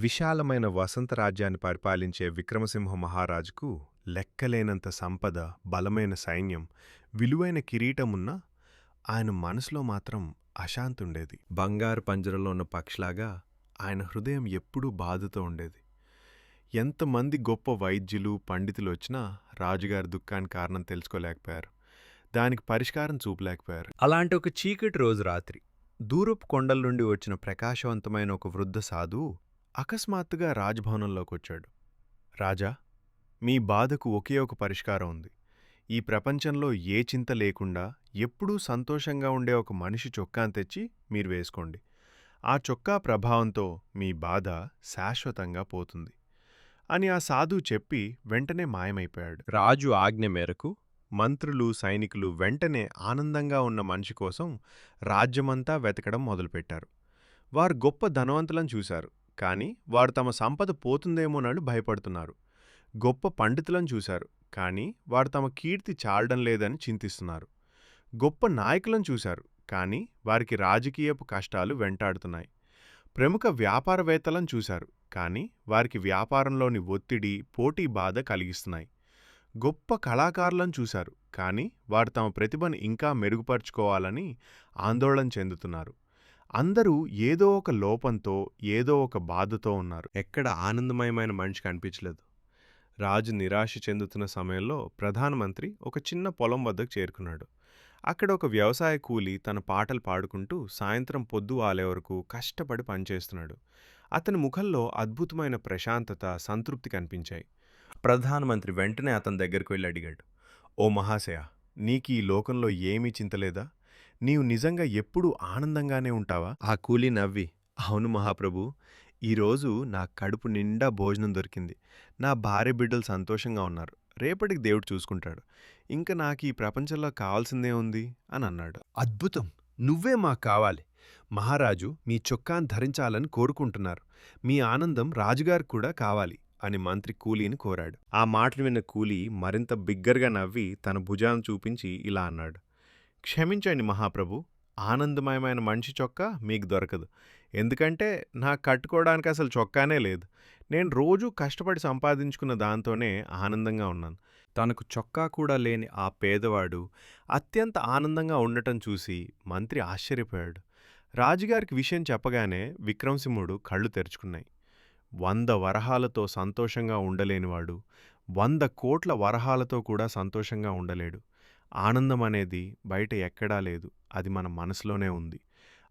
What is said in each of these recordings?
విశాలమైన వసంత రాజ్యాన్ని పరిపాలించే విక్రమసింహ మహారాజుకు లెక్కలేనంత సంపద బలమైన సైన్యం విలువైన కిరీటమున్నా ఆయన మనసులో మాత్రం అశాంతుండేది. బంగారు పంజరంలో ఉన్న పక్షిలాగా ఆయన హృదయం ఎప్పుడూ బాధతో ఉండేది. ఎంతమంది గొప్ప వైద్యులు పండితులు వచ్చినా రాజుగారి దుఃఖానికి కారణం తెలుసుకోలేకపోయారు. దానికి పరిష్కారం చూపలేకపోయారు. అలాంటి ఒక చీకటి రోజు రాత్రి దూరపు కొండల నుండి వచ్చిన ప్రకాశవంతమైన ఒక వృద్ధ సాధువు అకస్మాత్తుగా రాజ్భవనంలోకి వచ్చాడు రాజా మీ బాధకు ఒకే ఒక పరిష్కారం ఉంది. ఈ ప్రపంచంలో ఏ చింత లేకుండా ఎప్పుడూ సంతోషంగా ఉండే ఒక మనిషి చొక్కాను తెచ్చి మీరు వేసుకోండి. ఆ చొక్కా ప్రభావంతో మీ బాధ శాశ్వతంగా పోతుంది అని ఆ సాధువు చెప్పి వెంటనే మాయమైపోయాడు. రాజు ఆజ్ఞ మేరకు మంత్రులు సైనికులు వెంటనే ఆనందంగా ఉన్న మనిషి కోసం రాజ్యమంతా వెతకడం మొదలుపెట్టారు. వారు గొప్ప ధనవంతులను చూశారు. కానీ వారు తమ సంపద పోతుందేమోనని భయపడుతున్నారు. గొప్ప పండితులను చూశారు కానీ వారు తమ కీర్తి చాలడం లేదని చింతిస్తున్నారు. గొప్ప నాయకులను చూశారు కానీ వారికి రాజకీయపు కష్టాలు వెంటాడుతున్నాయి. ప్రముఖ వ్యాపారవేత్తలను చూశారు కానీ వారికి వ్యాపారంలోని ఒత్తిడి పోటీ బాధ కలిగిస్తున్నాయి. గొప్ప కళాకారులను చూశారు కానీ వారు తమ ప్రతిభను ఇంకా మెరుగుపరుచుకోవాలని ఆందోళన చెందుతున్నారు. అందరూ ఏదో ఒక లోపంతో ఏదో ఒక బాధతో ఉన్నారు. ఎక్కడ ఆనందమయమైన మనిషి కనిపించలేదు రాజు నిరాశ చెందుతున్న సమయంలో ప్రధానమంత్రి ఒక చిన్న పొలం వద్దకు చేరుకున్నాడు. అక్కడ ఒక వ్యవసాయ కూలి తన పాటలు పాడుకుంటూ సాయంత్రం పొద్దు వాలే వరకు కష్టపడి పనిచేస్తున్నాడు. అతని ముఖంలో అద్భుతమైన ప్రశాంతత సంతృప్తి కనిపించాయి. ప్రధానమంత్రి వెంటనే అతని దగ్గరికి వెళ్ళి అడిగాడు ఓ మహాశయ నీకీ లోకంలో ఏమీ చింతలేదా నీవు నిజంగా ఎప్పుడూ ఆనందంగానే ఉంటావా? ఆ కూలీ నవ్వి అవును మహాప్రభు ఈరోజు నా కడుపు నిండా భోజనం దొరికింది. నా భార్య బిడ్డలు సంతోషంగా ఉన్నారు. రేపటికి దేవుడు చూసుకుంటాడు. ఇంకా నాకు ఈ ప్రపంచంలో కావాల్సిందే ఉంది అని అన్నాడు. అద్భుతం! నువ్వే మాకు కావాలి. మహారాజు మీ చొక్కాను ధరించాలని కోరుకుంటున్నారు. మీ ఆనందం రాజుగారికి కూడా కావాలి అని మంత్రి కూలీని కోరాడు. ఆ మాటలు విన్న కూలీ మరింత బిగ్గరగా నవ్వి తన భుజాన్ని చూపించి ఇలా అన్నాడు. క్షమించండి మహాప్రభు ఆనందమయమైన మంచి చొక్కా మీకు దొరకదు. ఎందుకంటే నాకు కట్టుకోవడానికి అసలు చొక్కానే లేదు. నేను రోజూ కష్టపడి సంపాదించుకున్న దాంతోనే ఆనందంగా ఉన్నాను. తనకు చొక్కా కూడా లేని ఆ పేదవాడు అత్యంత ఆనందంగా ఉండటం చూసి మంత్రి ఆశ్చర్యపోయాడు. రాజుగారికి విషయం చెప్పగానే విక్రమసింహుడు కళ్ళు తెరుచుకున్నాయి. వంద వరహాలతో సంతోషంగా ఉండలేనివాడు వంద కోట్ల వరహాలతో కూడా సంతోషంగా ఉండలేడు. ఆనందం అనేది బయట ఎక్కడా లేదు అది మన మనసులోనే ఉంది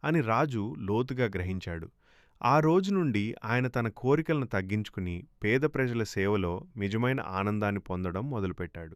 అని రాజు లోతుగా గ్రహించాడు. ఆ రోజు నుండి ఆయన తన కోరికలను తగ్గించుకుని పేద ప్రజల సేవలో నిజమైన ఆనందాన్ని పొందడం మొదలుపెట్టాడు.